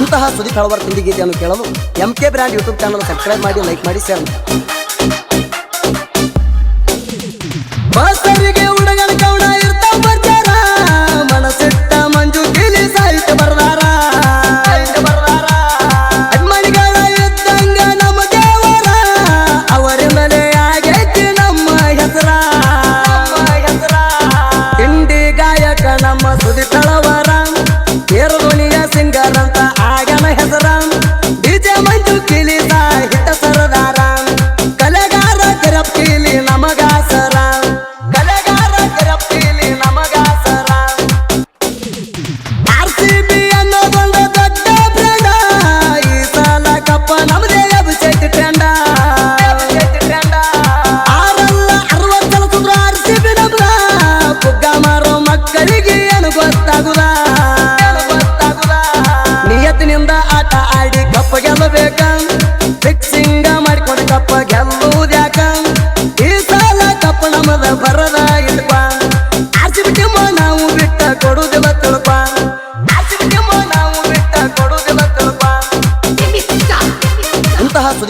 ಇಂತಹ ಸುದೀಪ್ ಹಳವರ್ ತಿಂಡಿ ಗೀತೆಯನ್ನು ಕೇಳಲು M K brand YouTube channel subscribe ಮಾಡಿ ಲೈಕ್ ಮಾಡಿ ಶೇರ್ ಮಾಡಿ.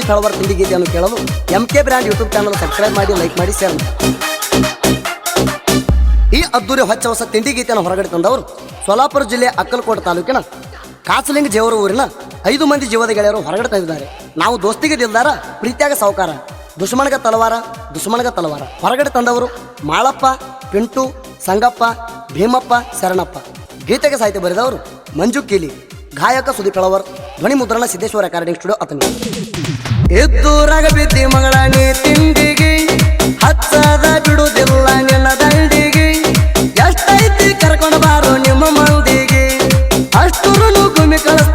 ತಿಂಡಿ ಗೀತೆಯನ್ನು ಕೇಳಲು M K brand YouTube channel subscribe ಮಾಡಿ ಲೈಕ್ ಮಾಡಿ ಶೇರ್ ಮಾಡಿ. ಈ ಅದ್ದೂರಿ ಹೊಚ್ಚ ಹೊಸ ತಿಂಡಿ ಗೀತೆಯನ್ನು ಹೊರಗಡೆ ತಂದವರು ಸೋಲಾಪುರ ಜಿಲ್ಲೆ ಅಕ್ಕಲಕೋಟೆ ತಾಲೂಕಿನ ಕಾಸಲಿಂಗ ಜೇವರ ಊರಿನ ಐದು ಮಂದಿ ಜೀವದ ಗೆಳೆಯರು ಹೊರಗಡೆ ತಂದಿದ್ದಾರೆ. ನಾವು ದೋಸ್ತಿಗೆ ದಿಲ್ದಾರ, ಪ್ರೀತಿಯಾಗ ಸಾವುಕಾರ. ದುಶ್ಮನಗ ತಲವಾರ ದುಶ್ಮನಗ ತಲವಾರ. ಹೊರಗಡೆ ತಂದವರು ಮಾಳಪ್ಪ, ಪಿಂಟು, ಸಂಗಪ್ಪ, ಭೀಮಪ್ಪ, ಶರಣಪ್ಪ. ಗೀತೆಗೆ ಸಾಹಿತ್ಯ ಬರೆದವರು ಮಂಜು ಕೀಲಿ, ಗಾಯಕ ಸುದೀಪ್ ಕಳವರ್ ಧ್ವನಿ ಮುದ್ರಣ ಸಿದ್ದೇಶ್ವರ ಅಕಾಡೆಮಿ ಸ್ಟುಡಿಯೋ ಅತನಿ ಎದ್ದೂರಾಗ ಬಿದ್ದಿ ಮಗಳ ನೀ ತಿಂಡಿಗೆ ಹಚ್ಚದ ಬಿಡುವುದಿಲ್ಲ ನಿನ್ನ ದಂಡಿಗೆ. ಎಷ್ಟೈತಿ ಕರ್ಕೊಂಡು ಬಾರೋ ನಿಮ್ಮ ಮಂದಿಗೆ, ಅಷ್ಟು ಗುಮಿ ಕಳಿಸ್ತನು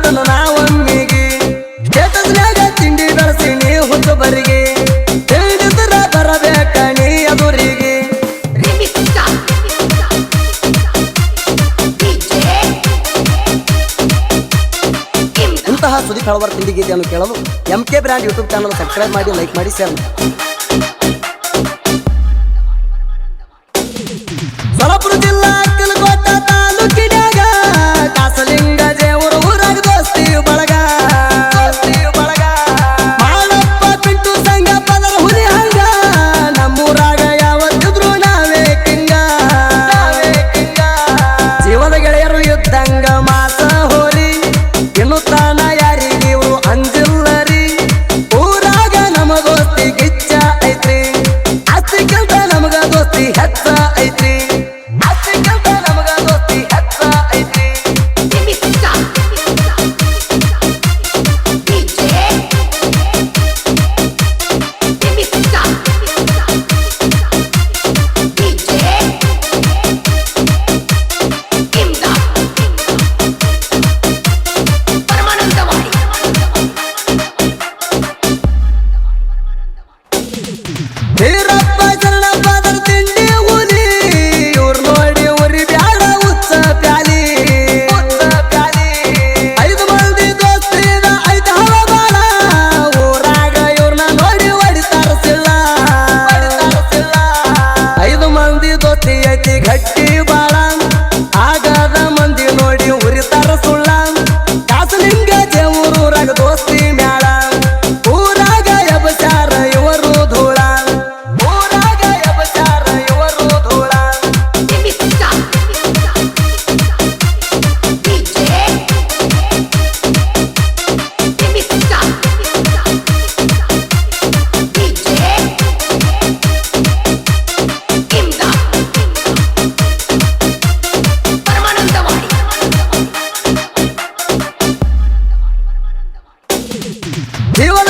ಹಳವರ್ ತಿಂಡಿ ಗೀತೆಯನ್ನು ಕೇಳಲು M K brand YouTube channel subscribe ಮಾಡಿ ಲೈಕ್ ಮಾಡಿ ಶೇರ್ ಮಾಡಿ.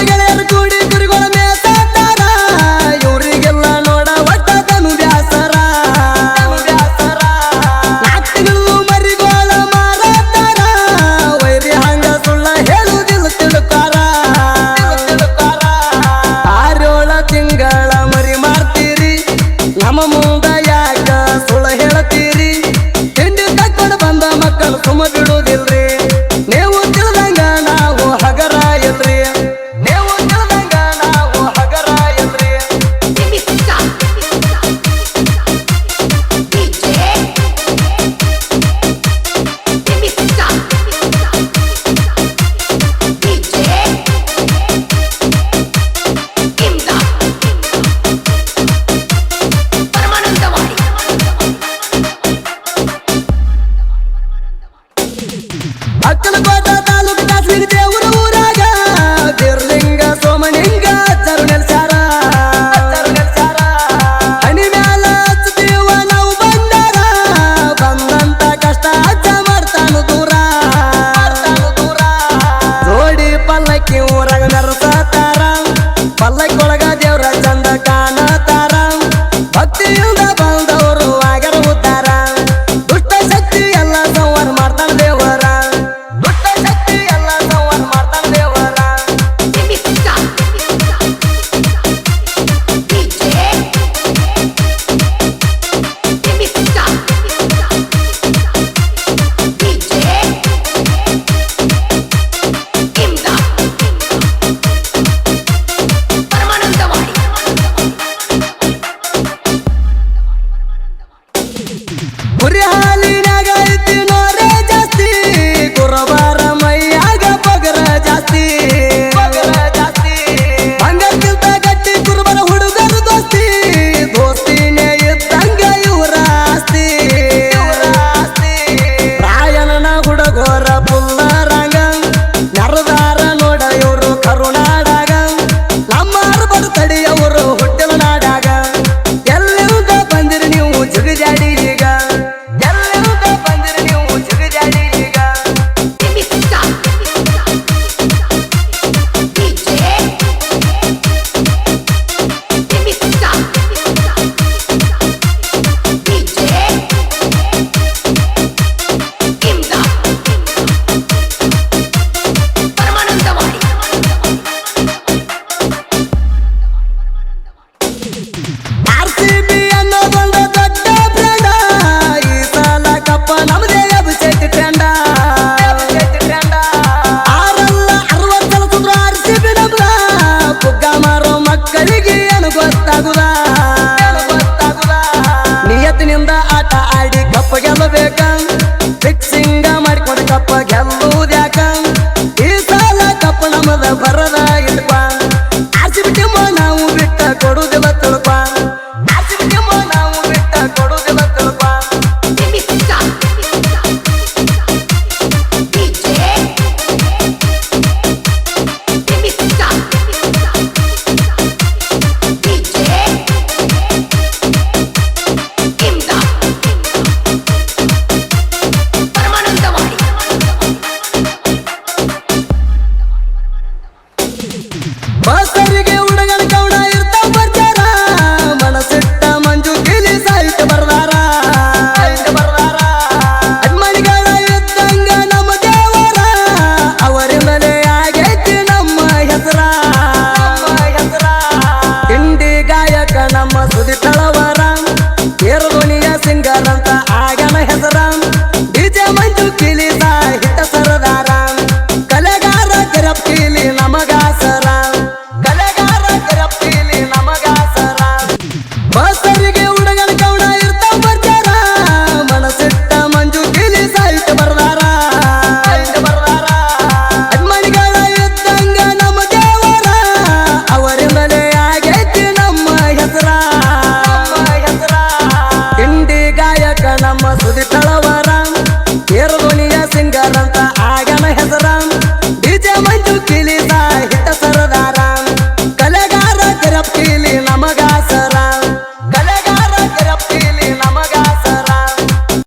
ಗೆಳೆಯರು ಆರೋಳ ತಿಂಗಳ ಮರಿ ನಮ್ಮ